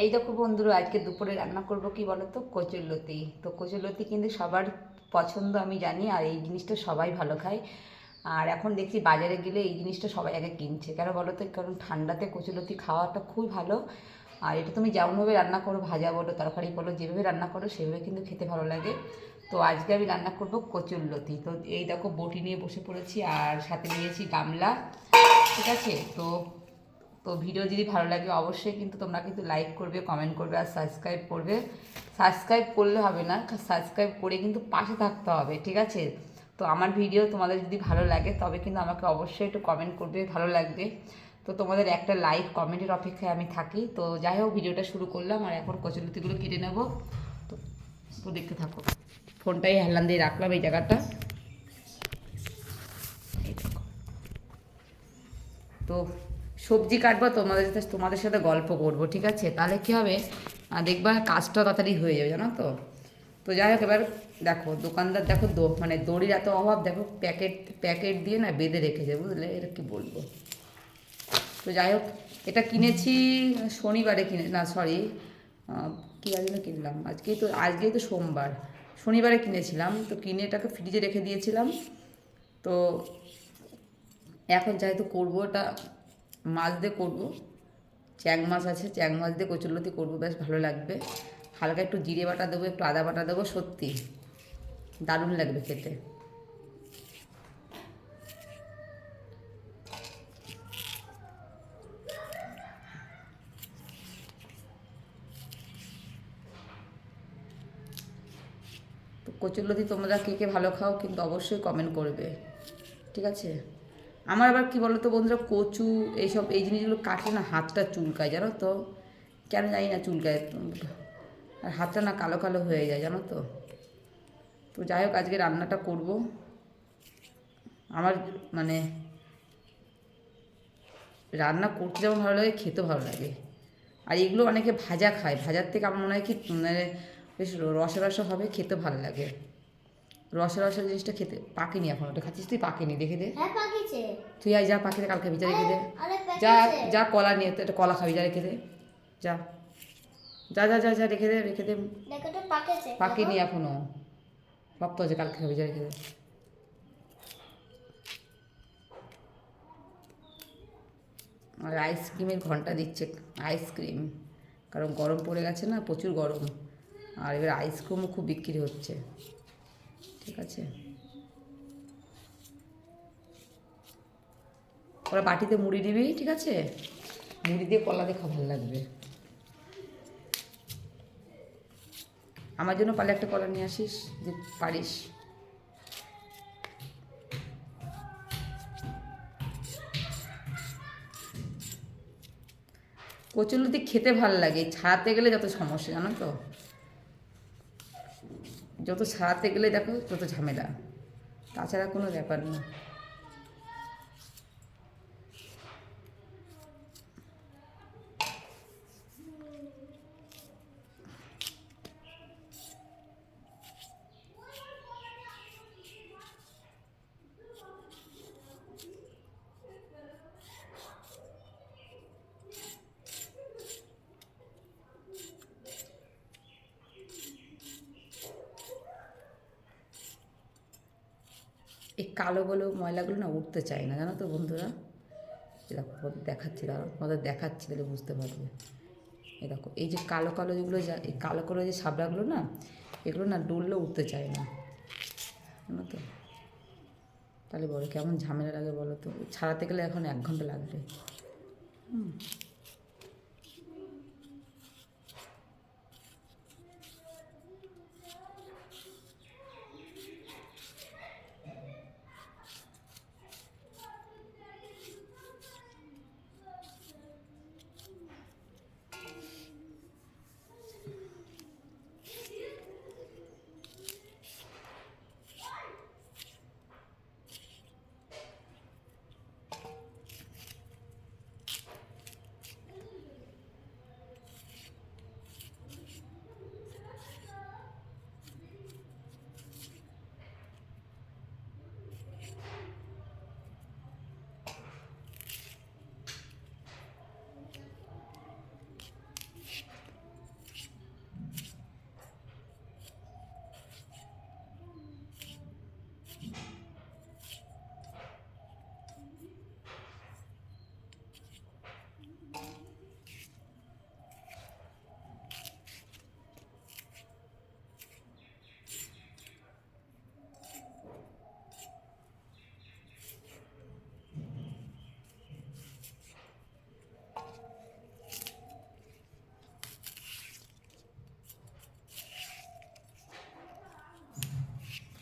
এই দেখো বন্ধুরা, আজকে দুপুরে রান্না করব কি বলো তো কচুরলতি। তো কচুরলতি কিন্তু সবার পছন্দ, আমি জানি, আর এই জিনিসটা সবাই ভালো খায়। আর এখন দেখছি বাজারে গেলে এই জিনিসটা সবাই আগে কিনছে। কেন বলো তো কারণ ঠান্ডাতে কচুরলতি খাওয়াটা খুবই ভালো। আর এটা তুমি যেমনভাবে রান্না করো, ভাজা বলো, তরকারি বলো, যেভাবে রান্না করো, সেভাবে কিন্তু খেতে ভালো লাগে। তো আজকে আমি রান্না করব কচুরলতি। তো এই দেখো বটি নিয়ে বসে পড়েছি, আর সাথে নিয়েছি গামলা। ঠিক আছে? তো তো ভিডিও যদি ভালো লাগে অবশ্যই কিন্তু তোমরা কিন্তু লাইক করবে কমেন্ট করবে আর সাবস্ক্রাইব করবে। সাবস্ক্রাইব করলে হবে না সাবস্ক্রাইব করে কিন্তু পাশে থাকতে হবে, ঠিক আছে? তো আমার ভিডিও তোমাদের যদি ভালো লাগে তবে কিন্তু আমাকে অবশ্যই একটু কমেন্ট করবে, ভালো লাগবে। তো তোমাদের একটা লাইক কমেন্টের অপেক্ষায় আমি থাকি। তো যাই হোক ভিডিওটা শুরু করলাম আর এখন কচুলতিগুলো কেটে নেব। তো তো দেখতে থাকো। ফোনটাই হেলান দিয়ে রাখলাম এই জায়গাটা। তো সবজি কাটবো, তোমাদের সাথে তোমাদের সাথে গল্প করব, ঠিক আছে? তাহলে কী হবে? দেখবা কাজটা তাড়াতাড়ি হয়ে যাবে, জানো তো? তো যাই হোক, এবার দেখো, দোকানদার দেখো দো মানে দড়ির এত অভাব, দেখো প্যাকেট প্যাকেট দিয়ে না বেঁধে রেখেছে, বুঝলে? এটা কি বলব? তো যাই হোক, এটা কিনেছি শনিবারে কিনে না সরি কী আজকে কিনলাম। আজকেই তো আজকেই তো সোমবার। শনিবারে কিনেছিলাম, তো কিনে এটাকে ফ্রিজে রেখে দিয়েছিলাম। তো এখন যেহেতু করব এটা মাছ দিয়ে করব। চ্যাং মাছ আছে, চ্যাং মাছ দিয়ে কচুরলতি করব, বেশ ভালো লাগবে। হালকা একটু জিরে বাটা দেবো, একটু আদা বাটা দেবো, সত্যি দারুণ লাগবে খেতে। কচুরলতি তোমরা কে কে ভালো খাও কিন্তু অবশ্যই কমেন্ট করবে, ঠিক আছে? আমার আবার কি বলতো বন্ধুরা, কচু এইসব, এই জিনিসগুলো কাটলে না হাতটা চুলকায়, জানো তো? কেন জানি না চুলকায় আর হাতটা না কালো কালো হয়ে যায়, জানো তো? তো যাই হোক, আজকে রান্নাটা করব। আমার মানে রান্না করতে যেমন ভালো লাগে খেতে ভালো লাগে। আর এগুলো অনেকে ভাজা খায়, ভাজার থেকে আমার মনে হয় কি মানে বেশ রসা রসা হবে, খেতে ভালো লাগে। রসা রসা জিনিসটা খেতে। পাকেনি এখন ওটা খাচ্ছিস তুই? পাকেনি দেখে দে। হ্যাঁ পাকিছে। তুই আয় যা পাখিতে কালকে ভিজা রেখে দে। যা যা কলা নিয়ে একটা কলা খাবি যা রেখে দে। যা। যা যা যা যা রেখে দে রেখে দে। দেখো তো পাকেছে। পাকেনি এখনও। শক্ত আছে কালকে খাবি যা রেখে দে। আর আইসক্রিমের ঘণ্টা দিচ্ছে আইসক্রিম। কারণ গরম পড়ে গেছে না প্রচুর গরম। আর এবার আইসক্রিমও খুব বিক্রি হচ্ছে। ঠিক আছে। ওরা বাটিতে মুড়ি দিবি, ঠিক আছে? মুড়ি দিয়ে কলা খাওয়া ভালো লাগবে। আমার জন্য পালে একটা কলা নিয়ে আসিস, যে পারিস। কচুলতি খেতে ভালো লাগে, ছাড়াতে গেলে যত সমস্যা, জানো তো? যত সারাতে গেলে দেখো তত ঝামেলা। তাছাড়া কোনো ব্যাপার না। কালোগুলো ময়লাগুলো না উঠতে চায় না, জানো তো বন্ধুরা? তোমাদের দেখাচ্ছি, দাঁড়াও, তোমাদের দেখাচ্ছি তাহলে বুঝতে পারবে। এরকম এই যে কালো কালো যেগুলো যা, এই কালো কালো যে সাবড়াগুলো না, এগুলো না ডললেও উঠতে চায় না, জানো তো? তাহলে বলো, কেমন ঝামেলা লাগে বলো তো? ছাড়াতে গেলে এখন এক ঘণ্টা লাগবে। হুম।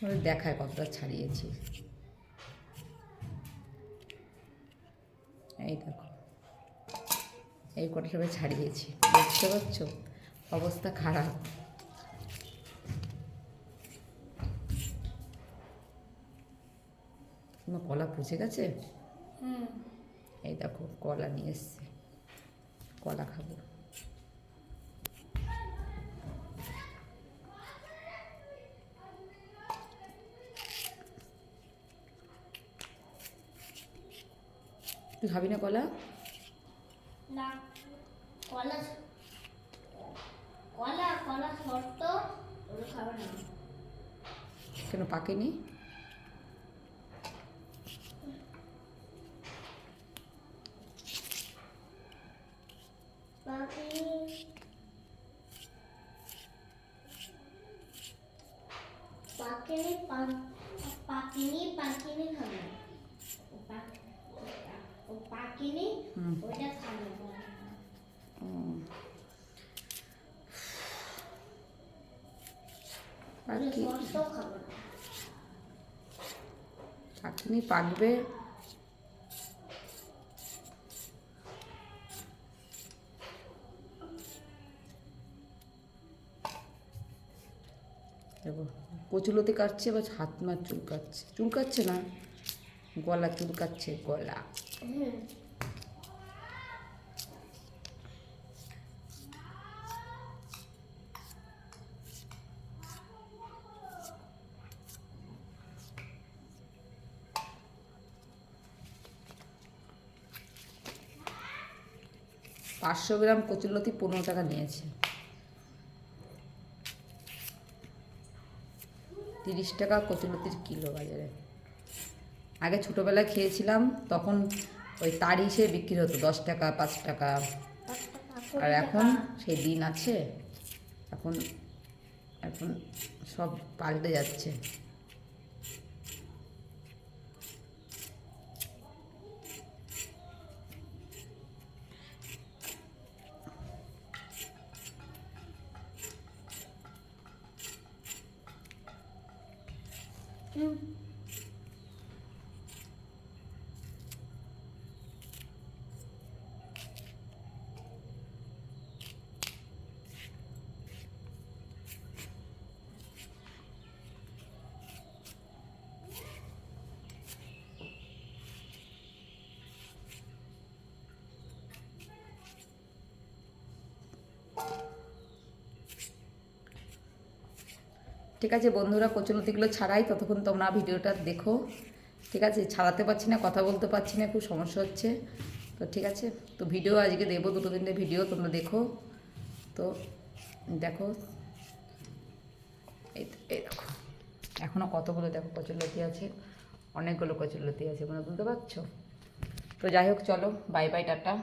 ওই দেখায় কতটা ছাড়িয়েছি। এই দেখো। এই কটা সবাই ছাড়িয়েছি। বুঝতে পারছ? অবস্থা খারাপ। তোমার কলা পচে গেছে? এই দেখো কলা নিয়ে এসছে। কলা খাব। তুই খাবি না কলা? না কলা কলা কলা শর্ত ওটা খাবে না। কেন পাকেনি? পাখি পাখিনি ওটা পাকি শর্তও খাবে না। পাখিনি পাকবে কচুলতি কাটছে বা হাত মার চুল কাটছে চুল কাটছে না, গলা চুল কাটছে গলা পাঁচশো গ্রাম কচুলতি পনেরো টাকা নিয়েছে। তিরিশ টাকা কচুলতির কিলো বাজারে। আগে ছোটোবেলায় খেয়েছিলাম, তখন ওই তার হিসেবে বিক্রি হতো, দশ টাকা, পাঁচ টাকা। আর এখন সেই দিন আছে, এখন এখন সব পাল্টে যাচ্ছে। ঠিক আছে, বন্ধুরা কচুলতিগুলো ছাড়াই ততক্ষণ তোমরা ভিডিওটা দেখো। ঠিক আছে, ছাড়াতে পারছি না, কথা বলতে পারছি না, খুব সমস্যা হচ্ছে। তো ঠিক আছে, তো ভিডিও আজকে দেবো, দুটো তিনটে ভিডিও তোমরা দেখো। তো দেখো, এই এই দেখো। এখনও কতগুলো দেখো কচুলতি আছে, অনেকগুলো কচুলতি আছে মানে বুঝতে পারছ? তো যাই হোক, চলো বাই বাই টাটা।